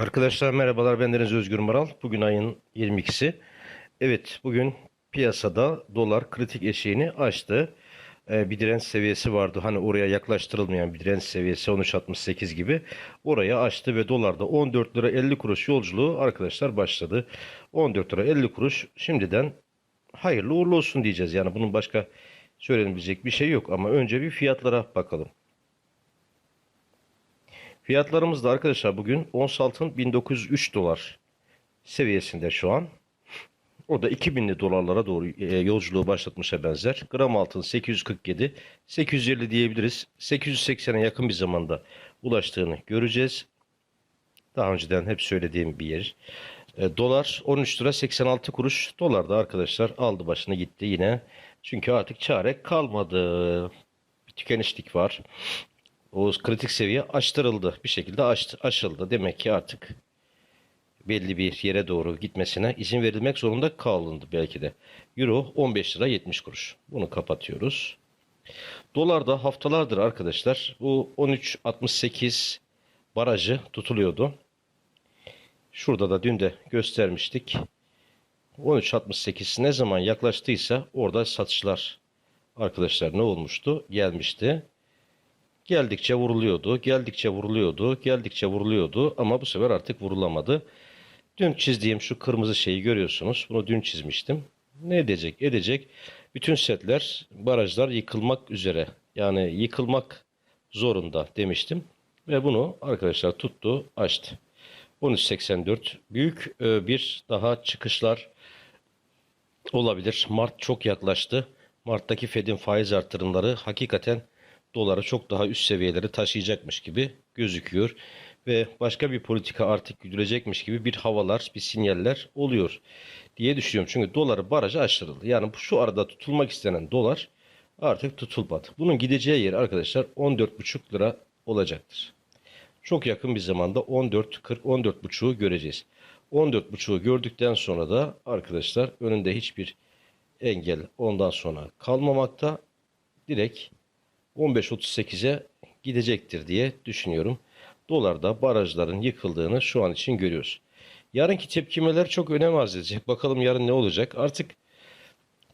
Arkadaşlar merhabalar bendeniz Özgür Maral. Bugün ayın 22'si. Evet bugün piyasada dolar kritik eşiğini aştı. Ee, bir direnç seviyesi vardı. Hani oraya yaklaştırılmayan bir direnç seviyesi 13.68 gibi. Oraya aştı ve dolarda 14 lira 50 kuruş yolculuğu arkadaşlar başladı. 14 lira 50 kuruş şimdiden hayırlı uğurlu olsun diyeceğiz. Yani bunun başka söylenebilecek bir şey yok ama önce bir fiyatlara bakalım. Fiyatlarımız da arkadaşlar bugün ons altın 1903 dolar seviyesinde şu an. O da 2000'li dolarlara doğru e, yolculuğu başlatmışa benzer. Gram altın 847, 850 diyebiliriz. 880'e yakın bir zamanda ulaştığını göreceğiz. Daha önceden hep söylediğim bir yer. E, dolar 13 lira 86 kuruş. Dolar da arkadaşlar aldı başını gitti yine. Çünkü artık çare kalmadı. Bir tükenişlik var. O kritik seviye aştırıldı. Bir şekilde aştı, aşıldı. Demek ki artık belli bir yere doğru gitmesine izin verilmek zorunda kalındı belki de. Euro 15 lira 70 kuruş. Bunu kapatıyoruz. Dolar da haftalardır arkadaşlar bu 13.68 barajı tutuluyordu. Şurada da dün de göstermiştik. 13.68 ne zaman yaklaştıysa orada satışlar arkadaşlar ne olmuştu? Gelmişti. Geldikçe vuruluyordu, geldikçe vuruluyordu, geldikçe vuruluyordu ama bu sefer artık vurulamadı. Dün çizdiğim şu kırmızı şeyi görüyorsunuz. Bunu dün çizmiştim. Ne edecek? Edecek. Bütün setler, barajlar yıkılmak üzere. Yani yıkılmak zorunda demiştim. Ve bunu arkadaşlar tuttu, açtı. 13.84 büyük e, bir daha çıkışlar olabilir. Mart çok yaklaştı. Mart'taki Fed'in faiz artırımları hakikaten doları çok daha üst seviyelere taşıyacakmış gibi gözüküyor. Ve başka bir politika artık güdülecekmiş gibi bir havalar, bir sinyaller oluyor diye düşünüyorum. Çünkü doları barajı aşırıldı. Yani şu arada tutulmak istenen dolar artık tutulmadı. Bunun gideceği yer arkadaşlar 14,5 lira olacaktır. Çok yakın bir zamanda 14 40 14,5'u göreceğiz. 14,5'u gördükten sonra da arkadaşlar önünde hiçbir engel ondan sonra kalmamakta. Direkt 15.38'e gidecektir diye düşünüyorum. Dolarda barajların yıkıldığını şu an için görüyoruz. Yarınki tepkimeler çok önem arz edecek. Bakalım yarın ne olacak? Artık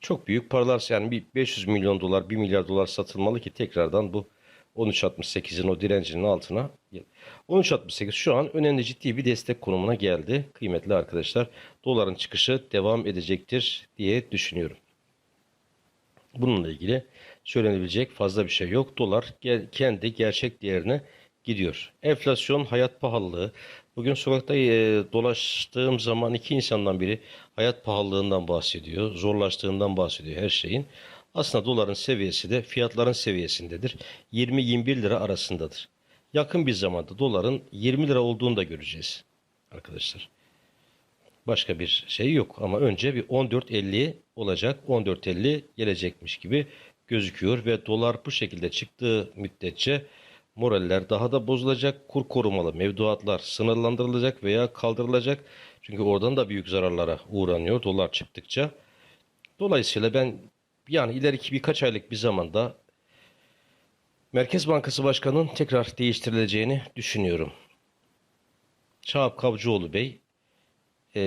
çok büyük paralar yani bir 500 milyon dolar, 1 milyar dolar satılmalı ki tekrardan bu 13.68'in o direncinin altına 13.68 şu an önemli ciddi bir destek konumuna geldi. Kıymetli arkadaşlar doların çıkışı devam edecektir diye düşünüyorum. Bununla ilgili söylenebilecek fazla bir şey yok. Dolar kendi gerçek değerine gidiyor. Enflasyon, hayat pahalılığı. Bugün sokakta e, dolaştığım zaman iki insandan biri hayat pahalılığından bahsediyor. Zorlaştığından bahsediyor her şeyin. Aslında doların seviyesi de fiyatların seviyesindedir. 20-21 lira arasındadır. Yakın bir zamanda doların 20 lira olduğunu da göreceğiz arkadaşlar. Başka bir şey yok ama önce bir 14.50 olacak. 14.50 gelecekmiş gibi gözüküyor ve dolar bu şekilde çıktığı müddetçe moraller daha da bozulacak. Kur korumalı mevduatlar sınırlandırılacak veya kaldırılacak. Çünkü oradan da büyük zararlara uğranıyor dolar çıktıkça. Dolayısıyla ben yani ileriki birkaç aylık bir zamanda Merkez Bankası Başkanı'nın tekrar değiştirileceğini düşünüyorum. Şahap Kavcıoğlu Bey e,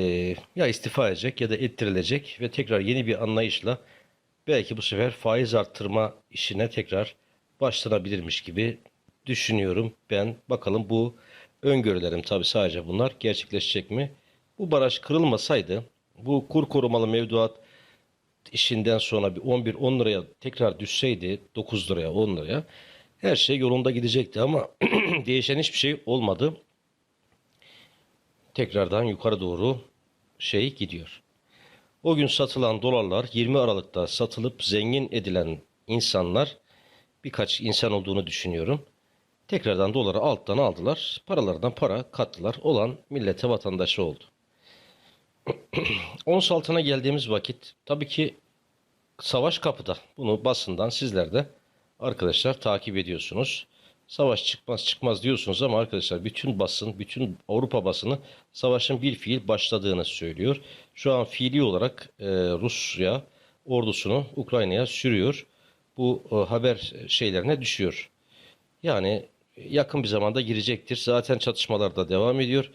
ya istifa edecek ya da ettirilecek ve tekrar yeni bir anlayışla belki bu sefer faiz arttırma işine tekrar başlanabilirmiş gibi düşünüyorum ben. Bakalım bu öngörülerim tabi sadece bunlar gerçekleşecek mi? Bu baraj kırılmasaydı bu kur korumalı mevduat işinden sonra bir 11-10 liraya tekrar düşseydi 9 liraya 10 liraya her şey yolunda gidecekti ama değişen hiçbir şey olmadı. Tekrardan yukarı doğru şey gidiyor. O gün satılan dolarlar 20 Aralık'ta satılıp zengin edilen insanlar birkaç insan olduğunu düşünüyorum. Tekrardan doları alttan aldılar. Paralardan para kattılar. Olan millete vatandaşı oldu. Ons altına geldiğimiz vakit tabii ki savaş kapıda. Bunu basından sizler de arkadaşlar takip ediyorsunuz. Savaş çıkmaz çıkmaz diyorsunuz ama arkadaşlar bütün basın, bütün Avrupa basını savaşın bir fiil başladığını söylüyor. Şu an fiili olarak e, Rusya ordusunu Ukrayna'ya sürüyor. Bu e, haber şeylerine düşüyor. Yani yakın bir zamanda girecektir. Zaten çatışmalar da devam ediyor.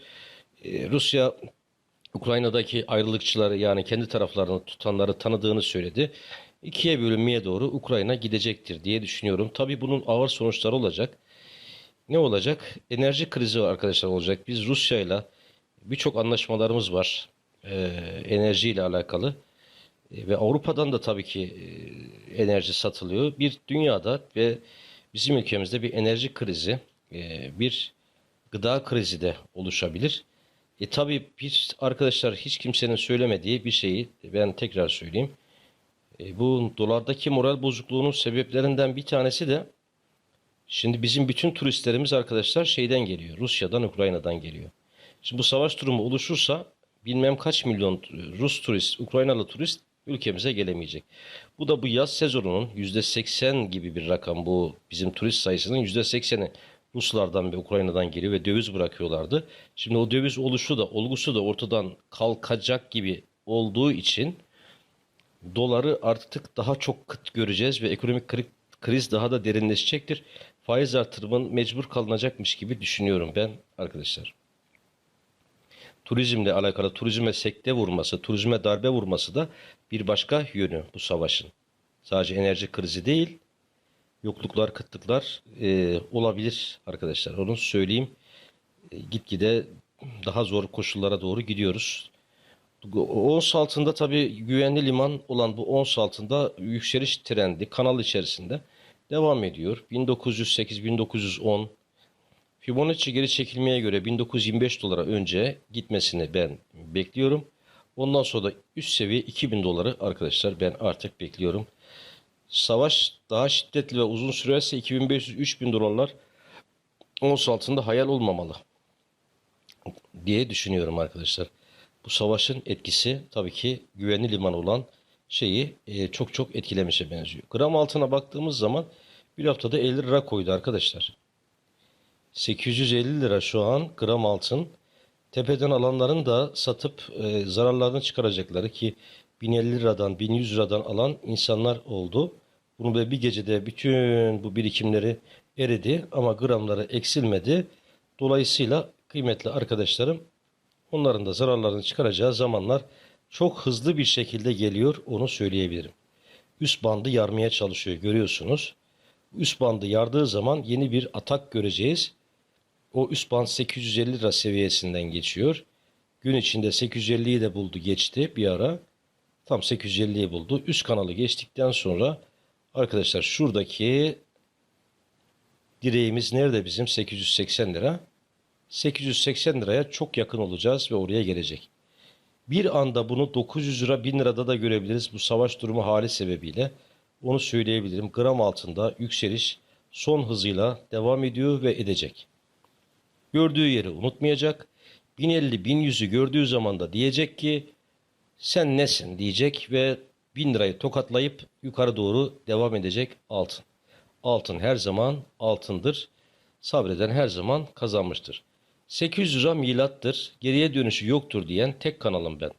E, Rusya Ukrayna'daki ayrılıkçıları yani kendi taraflarını tutanları tanıdığını söyledi. İkiye bölünmeye doğru Ukrayna gidecektir diye düşünüyorum. Tabii bunun ağır sonuçları olacak. Ne olacak? Enerji krizi arkadaşlar olacak. Biz Rusya ile birçok anlaşmalarımız var. Ee, enerji ile alakalı. E, Ve Avrupa'dan da tabii ki e, enerji satılıyor. Bir dünyada ve bizim ülkemizde bir enerji krizi, e, bir gıda krizi de oluşabilir. E tabii bir arkadaşlar hiç kimsenin söylemediği bir şeyi ben tekrar söyleyeyim. E, bu dolardaki moral bozukluğunun sebeplerinden bir tanesi de şimdi bizim bütün turistlerimiz arkadaşlar şeyden geliyor. Rusya'dan, Ukrayna'dan geliyor. Şimdi bu savaş durumu oluşursa bilmem kaç milyon Rus turist, Ukraynalı turist ülkemize gelemeyecek. Bu da bu yaz sezonunun %80 gibi bir rakam bu bizim turist sayısının %80'i Ruslardan ve Ukrayna'dan geliyor ve döviz bırakıyorlardı. Şimdi o döviz oluşu da olgusu da ortadan kalkacak gibi olduğu için doları artık daha çok kıt göreceğiz ve ekonomik kri- kriz daha da derinleşecektir. Faiz artırımın mecbur kalınacakmış gibi düşünüyorum ben arkadaşlar. Turizmle alakalı turizme sekte vurması, turizme darbe vurması da bir başka yönü bu savaşın. Sadece enerji krizi değil, yokluklar, kıtlıklar e, olabilir arkadaşlar. Onu söyleyeyim. E, gitgide daha zor koşullara doğru gidiyoruz. Ons altında tabii güvenli liman olan bu ons altında yükseliş trendi kanal içerisinde devam ediyor. 1908-1910 Fibonacci geri çekilmeye göre 1925 dolara önce gitmesini ben bekliyorum. Ondan sonra da üst seviye 2000 doları arkadaşlar ben artık bekliyorum. Savaş daha şiddetli ve uzun sürerse 2500-3000 dolarlar ons altında hayal olmamalı diye düşünüyorum arkadaşlar. Bu savaşın etkisi tabii ki güvenli liman olan şeyi e, çok çok etkilemişe benziyor. Gram altına baktığımız zaman bir haftada 50 lira koydu arkadaşlar. 850 lira şu an gram altın. Tepeden alanların da satıp e, zararlarını çıkaracakları ki 1050 liradan 1100 liradan alan insanlar oldu. Bunu böyle bir gecede bütün bu birikimleri eridi ama gramları eksilmedi. Dolayısıyla kıymetli arkadaşlarım onların da zararlarını çıkaracağı zamanlar çok hızlı bir şekilde geliyor onu söyleyebilirim. Üst bandı yarmaya çalışıyor görüyorsunuz. Üst bandı yardığı zaman yeni bir atak göreceğiz. O üst band 850 lira seviyesinden geçiyor. Gün içinde 850'yi de buldu geçti bir ara. Tam 850'yi buldu. Üst kanalı geçtikten sonra arkadaşlar şuradaki direğimiz nerede bizim? 880 lira. 880 liraya çok yakın olacağız ve oraya gelecek. Bir anda bunu 900 lira 1000 lirada da görebiliriz bu savaş durumu hali sebebiyle. Onu söyleyebilirim. Gram altında yükseliş son hızıyla devam ediyor ve edecek. Gördüğü yeri unutmayacak. 1050-1100'ü gördüğü zaman da diyecek ki sen nesin diyecek ve 1000 lirayı tokatlayıp yukarı doğru devam edecek altın. Altın her zaman altındır. Sabreden her zaman kazanmıştır. 800 lira milattır. Geriye dönüşü yoktur diyen tek kanalım ben.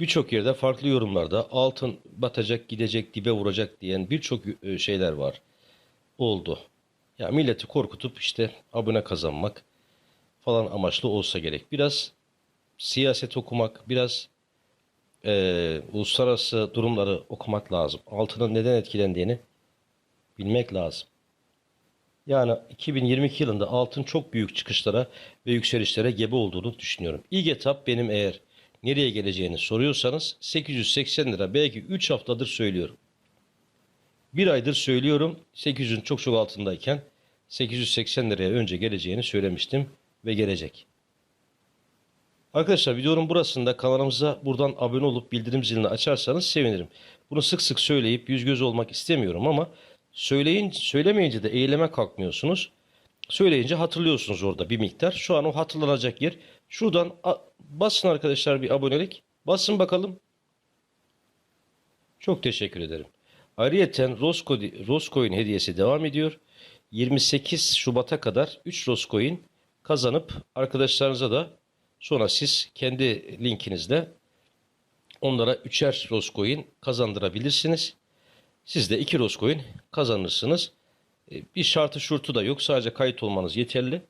Birçok yerde farklı yorumlarda altın batacak, gidecek, dibe vuracak diyen birçok e, şeyler var. Oldu. Ya milleti korkutup işte abone kazanmak falan amaçlı olsa gerek. Biraz siyaset okumak, biraz e, uluslararası durumları okumak lazım. Altının neden etkilendiğini bilmek lazım. Yani 2022 yılında altın çok büyük çıkışlara ve yükselişlere gebe olduğunu düşünüyorum. İlk etap benim eğer nereye geleceğini soruyorsanız 880 lira belki 3 haftadır söylüyorum. Bir aydır söylüyorum 800'ün çok çok altındayken 880 liraya önce geleceğini söylemiştim ve gelecek. Arkadaşlar videonun burasında kanalımıza buradan abone olup bildirim zilini açarsanız sevinirim. Bunu sık sık söyleyip yüz göz olmak istemiyorum ama söyleyin söylemeyince de eyleme kalkmıyorsunuz. Söyleyince hatırlıyorsunuz orada bir miktar. Şu an o hatırlanacak yer. Şuradan basın arkadaşlar bir abonelik. Basın bakalım. Çok teşekkür ederim. Ayrıyeten Rosco- Roscoin hediyesi devam ediyor. 28 Şubat'a kadar 3 Roscoin kazanıp arkadaşlarınıza da sonra siz kendi linkinizle onlara 3'er Roscoin kazandırabilirsiniz. Siz de 2 Roscoin kazanırsınız. E, Bir şartı şurtu da yok. Sadece kayıt olmanız yeterli.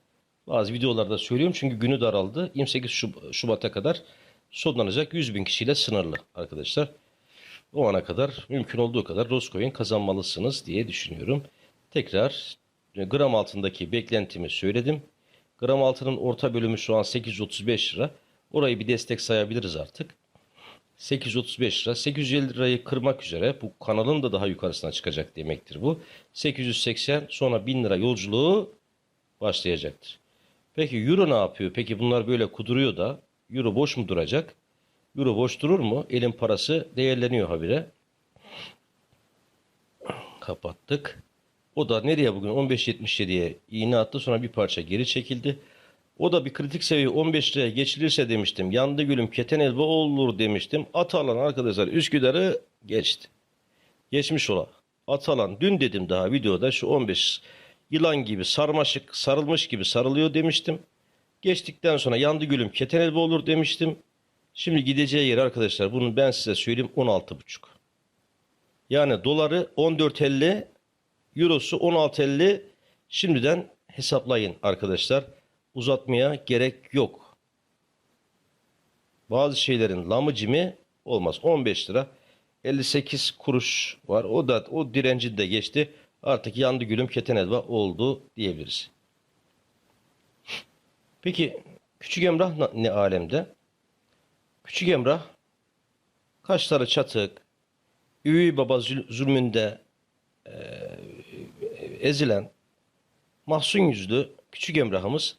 Bazı videolarda söylüyorum çünkü günü daraldı. 28 Şub- Şubat'a kadar sonlanacak 100 bin kişiyle sınırlı arkadaşlar. O ana kadar mümkün olduğu kadar Roscoe'in kazanmalısınız diye düşünüyorum. Tekrar e, gram altındaki beklentimi söyledim. Gram altının orta bölümü şu an 835 lira. Orayı bir destek sayabiliriz artık. 835 lira. 850 lirayı kırmak üzere bu kanalın da daha yukarısına çıkacak demektir bu. 880 sonra 1000 lira yolculuğu başlayacaktır. Peki Euro ne yapıyor? Peki bunlar böyle kuduruyor da Euro boş mu duracak? Euro boş durur mu? Elin parası değerleniyor habire. Kapattık. O da nereye bugün 15.77'ye iğne attı sonra bir parça geri çekildi. O da bir kritik seviye 15 liraya geçilirse demiştim. Yandı gülüm keten elba olur demiştim. Atalan arkadaşlar Üsküdar'ı geçti. Geçmiş ola. Atalan dün dedim daha videoda şu 15 yılan gibi sarmaşık sarılmış gibi sarılıyor demiştim. Geçtikten sonra yandı gülüm keten elba olur demiştim. Şimdi gideceği yer arkadaşlar bunu ben size söyleyeyim 16,5. Yani doları 14.50 Eurosu 16.50 şimdiden hesaplayın arkadaşlar. Uzatmaya gerek yok. Bazı şeylerin lamıcimi olmaz. 15 lira 58 kuruş var. O da o direnci de geçti. Artık yandı gülüm keten elva oldu diyebiliriz. Peki Küçük Emrah ne alemde? Küçük Emrah kaşları çatık, üvey baba zulmünde ezilen mahzun yüzlü küçük Emrah'ımız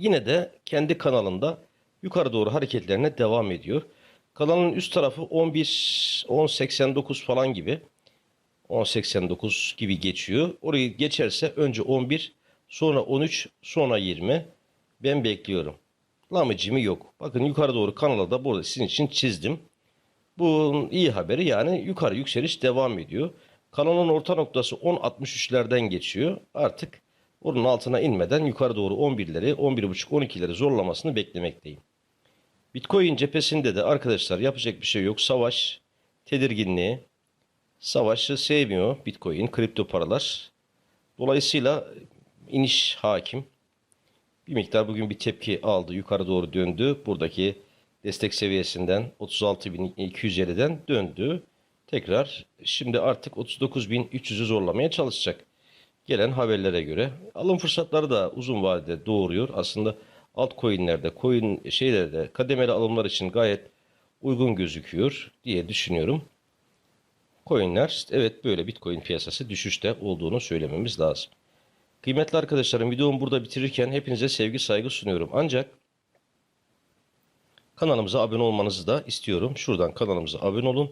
yine de kendi kanalında yukarı doğru hareketlerine devam ediyor. Kanalın üst tarafı 11 1089 falan gibi 1089 gibi geçiyor. Orayı geçerse önce 11 sonra 13 sonra 20 ben bekliyorum. Lamıcımı yok. Bakın yukarı doğru kanala da burada sizin için çizdim. Bu iyi haberi yani yukarı yükseliş devam ediyor. Kanalın orta noktası 10.63'lerden geçiyor. Artık onun altına inmeden yukarı doğru 11'leri, 11.5, 12'leri zorlamasını beklemekteyim. Bitcoin cephesinde de arkadaşlar yapacak bir şey yok. Savaş, tedirginliği. Savaşı sevmiyor Bitcoin, kripto paralar. Dolayısıyla iniş hakim. Bir miktar bugün bir tepki aldı. Yukarı doğru döndü. Buradaki destek seviyesinden 36.250'den döndü. Tekrar şimdi artık 39.300'ü zorlamaya çalışacak. Gelen haberlere göre alım fırsatları da uzun vadede doğuruyor. Aslında altcoin'lerde, coin şeylerde kademeli alımlar için gayet uygun gözüküyor diye düşünüyorum. Coin'ler evet böyle Bitcoin piyasası düşüşte olduğunu söylememiz lazım. Kıymetli arkadaşlarım videomu burada bitirirken hepinize sevgi saygı sunuyorum. Ancak kanalımıza abone olmanızı da istiyorum. Şuradan kanalımıza abone olun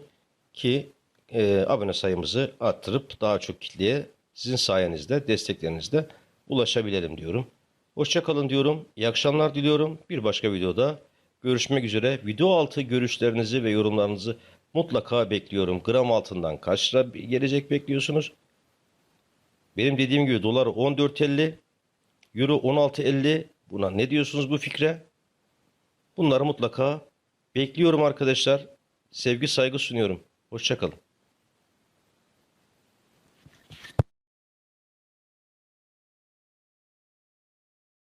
ki e, abone sayımızı arttırıp daha çok kitleye sizin sayenizde, desteklerinizle ulaşabilelim diyorum. Hoşçakalın diyorum. İyi akşamlar diliyorum. Bir başka videoda görüşmek üzere. Video altı görüşlerinizi ve yorumlarınızı mutlaka bekliyorum. Gram altından kaç lira gelecek bekliyorsunuz? Benim dediğim gibi dolar 14.50, euro 16.50. Buna ne diyorsunuz bu fikre? Bunları mutlaka bekliyorum arkadaşlar. Sevgi saygı sunuyorum. Hoşçakalın.